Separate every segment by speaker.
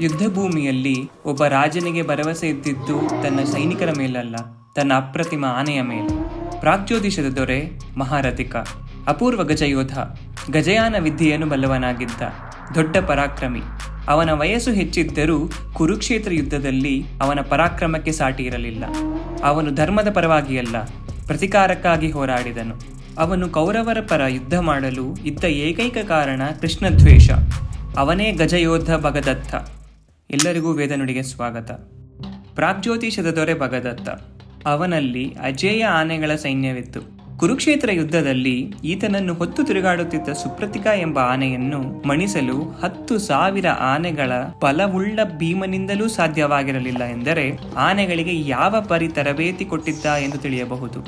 Speaker 1: ಯುದ್ಧ ಭೂಮಿಯಲ್ಲಿ ಒಬ್ಬ ರಾಜನಿಗೆ ಭರವಸೆ ಇದ್ದಿದ್ದು ತನ್ನ ಸೈನಿಕರ ಮೇಲಲ್ಲ, ತನ್ನ ಅಪ್ರತಿಮ ಆನೆಯ ಮೇಲೆ. ಪ್ರಾಗ್ಜ್ಯೋತಿಷದ ದೊರೆ ಮಹಾರಥಿಕ, ಅಪೂರ್ವ ಗಜಯೋಧ, ಗಜಯಾನ ವಿದ್ಯೆಯನ್ನು ಬಲ್ಲವನಾಗಿದ್ದ, ದೊಡ್ಡ ಪರಾಕ್ರಮಿ. ಅವನ ವಯಸ್ಸು ಹೆಚ್ಚಿದ್ದರೂ ಕುರುಕ್ಷೇತ್ರ ಯುದ್ಧದಲ್ಲಿ ಅವನ ಪರಾಕ್ರಮಕ್ಕೆ ಸಾಟಿ ಇರಲಿಲ್ಲ. ಅವನು ಧರ್ಮದ ಪರವಾಗಿ ಅಲ್ಲ ಪ್ರತಿಕಾರಕ್ಕಾಗಿ ಹೋರಾಡಿದನು. ಅವನು ಕೌರವರ ಪರ ಯುದ್ಧ ಮಾಡಲು ಇದ್ದ ಏಕೈಕ ಕಾರಣ ಕೃಷ್ಣದ್ವೇಷ. ಅವನೇ ಗಜಯೋಧ ಭಗದತ್ತ. ಎಲ್ಲರಿಗೂ ವೇದನುಡಿಗೆ ಸ್ವಾಗತ. ಪ್ರಾಗ್ಜ್ಯೋತಿಷದ ದೊರೆ ಭಗದತ್ತ. ಅವನಲ್ಲಿ ಅಜೇಯ ಆನೆಗಳ ಸೈನ್ಯವಿತ್ತು. ಕುರುಕ್ಷೇತ್ರ ಯುದ್ಧದಲ್ಲಿ ಈತನನ್ನು ಹೊತ್ತು ತಿರುಗಾಡುತ್ತಿದ್ದ ಸುಪ್ರತಿಕಾ ಎಂಬ ಆನೆಯನ್ನು ಮಣಿಸಲು ಹತ್ತು ಸಾವಿರ ಆನೆಗಳ ಬಲವುಳ್ಳ ಭೀಮನಿಂದಲೂ ಸಾಧ್ಯವಾಗಿರಲಿಲ್ಲ ಎಂದರೆ ಆನೆಗಳಿಗೆ ಯಾವ ಪರಿ ತರಬೇತಿ ಕೊಟ್ಟಿದ್ದ ಎಂದು ತಿಳಿಯಬಹುದು.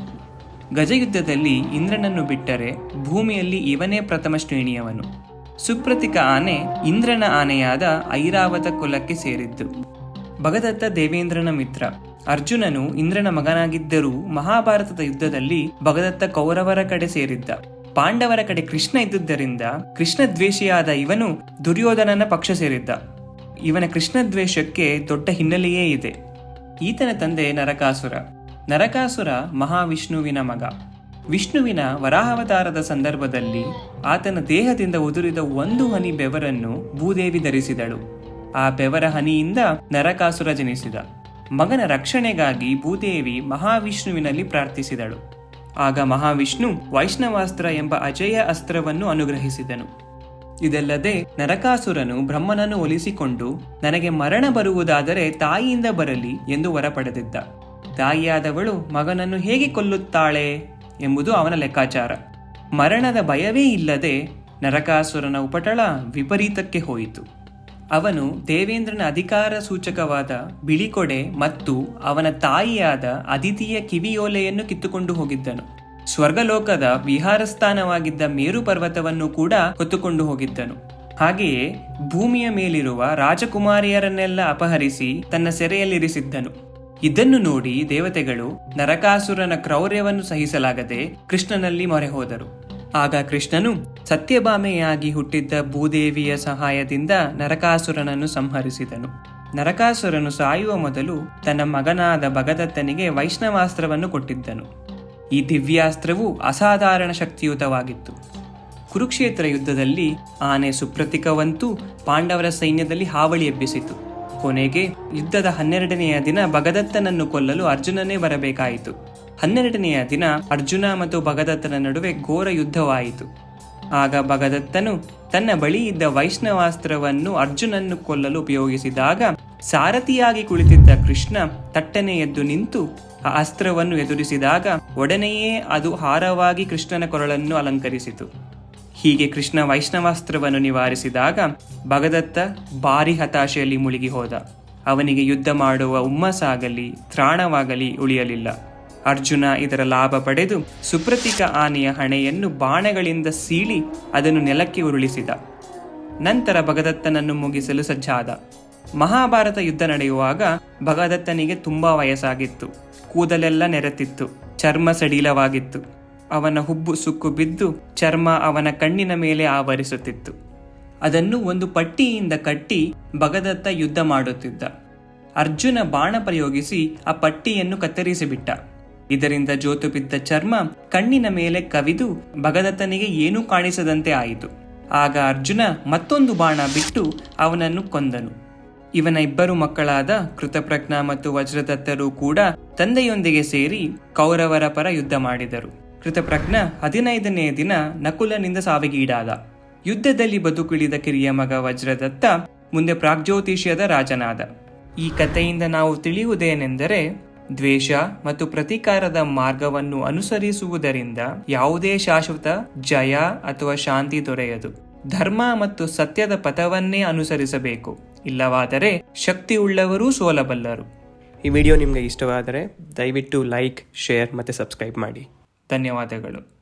Speaker 1: ಗಜಯುದ್ಧದಲ್ಲಿ ಇಂದ್ರನನ್ನು ಬಿಟ್ಟರೆ ಭೂಮಿಯಲ್ಲಿ ಇವನೇ ಪ್ರಥಮ ಶ್ರೇಣಿಯವನು. ಸುಪ್ರತಿಕ ಆನೆ ಇಂದ್ರನ ಆನೆಯಾದ ಐರಾವತ ಕುಲಕ್ಕೆ ಸೇರಿದ್ದು. ಭಗದತ್ತ ದೇವೇಂದ್ರನ ಮಿತ್ರ. ಅರ್ಜುನನು ಇಂದ್ರನ ಮಗನಾಗಿದ್ದರೂ ಮಹಾಭಾರತದ ಯುದ್ಧದಲ್ಲಿ ಭಗದತ್ತ ಕೌರವರ ಕಡೆ ಸೇರಿದ್ದ. ಪಾಂಡವರ ಕಡೆ ಕೃಷ್ಣ ಇದ್ದುದರಿಂದ ಕೃಷ್ಣ ದ್ವೇಷಿಯಾದ ಇವನು ದುರ್ಯೋಧನನ ಪಕ್ಷ ಸೇರಿದ್ದ. ಇವನ ಕೃಷ್ಣ ದ್ವೇಷಕ್ಕೆ ದೊಡ್ಡ ಹಿನ್ನೆಲೆಯೇ ಇದೆ. ಈತನ ತಂದೆ ನರಕಾಸುರ. ನರಕಾಸುರ ಮಹಾವಿಷ್ಣುವಿನ ಮಗ. ವಿಷ್ಣುವಿನ ವರಾಹಾವತಾರದ ಸಂದರ್ಭದಲ್ಲಿ ಆತನ ದೇಹದಿಂದ ಉದುರಿದ ಒಂದು ಹನಿ ಬೆವರನ್ನು ಭೂದೇವಿ ಧರಿಸಿದಳು. ಆ ಬೆವರ ಹನಿಯಿಂದ ನರಕಾಸುರ ಜನಿಸಿದ. ಮಗನ ರಕ್ಷಣೆಗಾಗಿ ಭೂದೇವಿ ಮಹಾವಿಷ್ಣುವಿನಲ್ಲಿ ಪ್ರಾರ್ಥಿಸಿದಳು. ಆಗ ಮಹಾವಿಷ್ಣು ವೈಷ್ಣವಾಸ್ತ್ರ ಎಂಬ ಅಜಯ ಅಸ್ತ್ರವನ್ನು ಅನುಗ್ರಹಿಸಿದನು. ಇದಲ್ಲದೆ ನರಕಾಸುರನು ಬ್ರಹ್ಮನನ್ನು ಒಲಿಸಿಕೊಂಡು ನನಗೆ ಮರಣ ಬರುವುದಾದರೆ ತಾಯಿಯಿಂದ ಬರಲಿ ಎಂದು ವರ ಪಡೆದಿದ್ದ ತಾಯಿಯಾದವಳು ಮಗನನ್ನು ಹೇಗೆ ಕೊಲ್ಲುತ್ತಾಳೆ? ಎಂಬುದು ಅವನ ಲೆಕ್ಕಾಚಾರ. ಮರಣದ ಭಯವೇ ಇಲ್ಲದೆ ನರಕಾಸುರನ ಉಪಟಳ ವಿಪರೀತಕ್ಕೆ ಹೋಯಿತು. ಅವನು ದೇವೇಂದ್ರನ ಅಧಿಕಾರ ಸೂಚಕವಾದ ಬಿಳಿಕೊಡೆ ಮತ್ತು ಅವನ ತಾಯಿಯಾದ ಅದಿತಿಯ ಕಿವಿಯೋಲೆಯನ್ನು ಕಿತ್ತುಕೊಂಡು ಹೋಗಿದ್ದನು. ಸ್ವರ್ಗಲೋಕದ ವಿಹಾರಸ್ಥಾನವಾಗಿದ್ದ ಮೇರು ಪರ್ವತವನ್ನು ಕೂಡ ಹೊತ್ತುಕೊಂಡು ಹೋಗಿದ್ದನು. ಹಾಗೆಯೇ ಭೂಮಿಯ ಮೇಲಿರುವ ರಾಜಕುಮಾರಿಯರನ್ನೆಲ್ಲ ಅಪಹರಿಸಿ ತನ್ನ ಸೆರೆಯಲ್ಲಿರಿಸಿದ್ದನು. ಇದನ್ನು ನೋಡಿ ದೇವತೆಗಳು ನರಕಾಸುರನ ಕ್ರೌರ್ಯವನ್ನು ಸಹಿಸಲಾಗದೆ ಕೃಷ್ಣನಲ್ಲಿ ಮೊರೆ ಹೋದರು ಆಗ ಕೃಷ್ಣನು ಸತ್ಯಭಾಮೆಯಾಗಿ ಹುಟ್ಟಿದ್ದ ಭೂದೇವಿಯ ಸಹಾಯದಿಂದ ನರಕಾಸುರನನ್ನು ಸಂಹರಿಸಿದನು. ನರಕಾಸುರನು ಸಾಯುವ ಮೊದಲು ತನ್ನ ಮಗನಾದ ಭಗದತ್ತನಿಗೆ ವೈಷ್ಣವಾಸ್ತ್ರವನ್ನು ಕೊಟ್ಟಿದ್ದನು. ಈ ದಿವ್ಯಾಸ್ತ್ರವು ಅಸಾಧಾರಣ ಶಕ್ತಿಯುತವಾಗಿತ್ತು. ಕುರುಕ್ಷೇತ್ರ ಯುದ್ಧದಲ್ಲಿ ಆನೆ ಸುಪ್ರತಿಕವಂತೂ ಪಾಂಡವರ ಸೈನ್ಯದಲ್ಲಿ ಹಾವಳಿ ಎಬ್ಬಿಸಿತು. ಕೊನೆಗೆ ಯುದ್ಧದ ಹನ್ನೆರಡನೆಯ ದಿನ ಭಗದತ್ತನನ್ನು ಕೊಲ್ಲಲು ಅರ್ಜುನನೇ ಬರಬೇಕಾಯಿತು. ಹನ್ನೆರಡನೆಯ ದಿನ ಅರ್ಜುನ ಮತ್ತು ಭಗದತ್ತನ ನಡುವೆ ಘೋರ ಯುದ್ಧವಾಯಿತು. ಆಗ ಭಗದತ್ತನು ತನ್ನ ಬಳಿ ಇದ್ದ ವೈಷ್ಣವಾಸ್ತ್ರವನ್ನು ಅರ್ಜುನನ್ನು ಕೊಲ್ಲಲು ಉಪಯೋಗಿಸಿದಾಗ ಸಾರಥಿಯಾಗಿ ಕುಳಿತಿದ್ದ ಕೃಷ್ಣ ತಟ್ಟನೆ ಎದ್ದು ನಿಂತು ಆ ಅಸ್ತ್ರವನ್ನು ಎದುರಿಸಿದಾಗ ಒಡನೆಯೇ ಅದು ಹಾರವಾಗಿ ಕೃಷ್ಣನ ಕೊರಳನ್ನು ಅಲಂಕರಿಸಿತು. ಹೀಗೆ ಕೃಷ್ಣ ವೈಷ್ಣವಾಸ್ತ್ರವನ್ನು ನಿವಾರಿಸಿದಾಗ ಭಗದತ್ತ ಭಾರಿ ಹತಾಶೆಯಲ್ಲಿ ಮುಳುಗಿ ಹೋದ. ಅವನಿಗೆ ಯುದ್ಧ ಮಾಡುವ ಹುಮ್ಮಸ್ಸಾಗಲಿ, ತ್ರಾಣವಾಗಲಿ ಉಳಿಯಲಿಲ್ಲ. ಅರ್ಜುನ ಇದರ ಲಾಭ ಪಡೆದು ಸುಪ್ರತಿಕ ಆನೆಯ ಹಣೆಯನ್ನು ಬಾಣಗಳಿಂದ ಸೀಳಿ ಅದನ್ನು ನೆಲಕ್ಕೆ ಉರುಳಿಸಿದ. ನಂತರ ಭಗದತ್ತನನ್ನು ಮುಗಿಸಲು ಸಜ್ಜಾದ. ಮಹಾಭಾರತ ಯುದ್ಧ ನಡೆಯುವಾಗ ಭಗದತ್ತನಿಗೆ ತುಂಬಾ ವಯಸ್ಸಾಗಿತ್ತು. ಕೂದಲೆಲ್ಲ ನೆರೆತಿತ್ತು. ಚರ್ಮ ಸಡಿಲವಾಗಿತ್ತು. ಅವನ ಹುಬ್ಬು ಸುಕ್ಕು ಬಿದ್ದು ಚರ್ಮ ಅವನ ಕಣ್ಣಿನ ಮೇಲೆ ಆವರಿಸುತ್ತಿತ್ತು. ಅದನ್ನು ಒಂದು ಪಟ್ಟಿಯಿಂದ ಕಟ್ಟಿ ಭಗದತ್ತ ಯುದ್ಧ ಮಾಡುತ್ತಿದ್ದ. ಅರ್ಜುನ ಬಾಣ ಪ್ರಯೋಗಿಸಿ ಆ ಪಟ್ಟಿಯನ್ನು ಕತ್ತರಿಸಿಬಿಟ್ಟ. ಇದರಿಂದ ಜೋತು ಬಿದ್ದ ಚರ್ಮ ಕಣ್ಣಿನ ಮೇಲೆ ಕವಿದು ಭಗದತ್ತನಿಗೆ ಏನೂ ಕಾಣಿಸದಂತೆ ಆಯಿತು. ಆಗ ಅರ್ಜುನ ಮತ್ತೊಂದು ಬಾಣ ಬಿಟ್ಟು ಅವನನ್ನು ಕೊಂದನು. ಇವನ ಇಬ್ಬರು ಮಕ್ಕಳಾದ ಕೃತಪ್ರಜ್ಞ ಮತ್ತು ವಜ್ರದತ್ತರು ಕೂಡ ತಂದೆಯೊಂದಿಗೆ ಸೇರಿ ಕೌರವರ ಪರ ಯುದ್ಧ ಮಾಡಿದರು. ಕೃತಪ್ರಜ್ಞ ಹದಿನೈದನೆಯ ದಿನ ನಕುಲನಿಂದ ಸಾವಿಗೀಡಾದ ಯುದ್ಧದಲ್ಲಿ ಬದುಕುಳಿದ ಕಿರಿಯ ಮಗ ವಜ್ರದತ್ತ ಮುಂದೆ ಪ್ರಾಗ್ಜ್ಯೋತಿಷ್ಯದ ರಾಜನಾದ. ಈ ಕಥೆಯಿಂದ ನಾವು ತಿಳಿಯುವುದೇನೆಂದರೆ, ದ್ವೇಷ ಮತ್ತು ಪ್ರತೀಕಾರದ ಮಾರ್ಗವನ್ನು ಅನುಸರಿಸುವುದರಿಂದ ಯಾವುದೇ ಶಾಶ್ವತ ಜಯ ಅಥವಾ ಶಾಂತಿ ದೊರೆಯದು. ಧರ್ಮ ಮತ್ತು ಸತ್ಯದ ಪಥವನ್ನೇ ಅನುಸರಿಸಬೇಕು. ಇಲ್ಲವಾದರೆ ಶಕ್ತಿಯುಳ್ಳವರೂ ಸೋಲಬಲ್ಲರು. ಈ ವಿಡಿಯೋ ನಿಮಗೆ ಇಷ್ಟವಾದರೆ ದಯವಿಟ್ಟು ಲೈಕ್, ಶೇರ್ ಮತ್ತು ಸಬ್ಸ್ಕ್ರೈಬ್ ಮಾಡಿ. ಧನ್ಯವಾದಗಳು.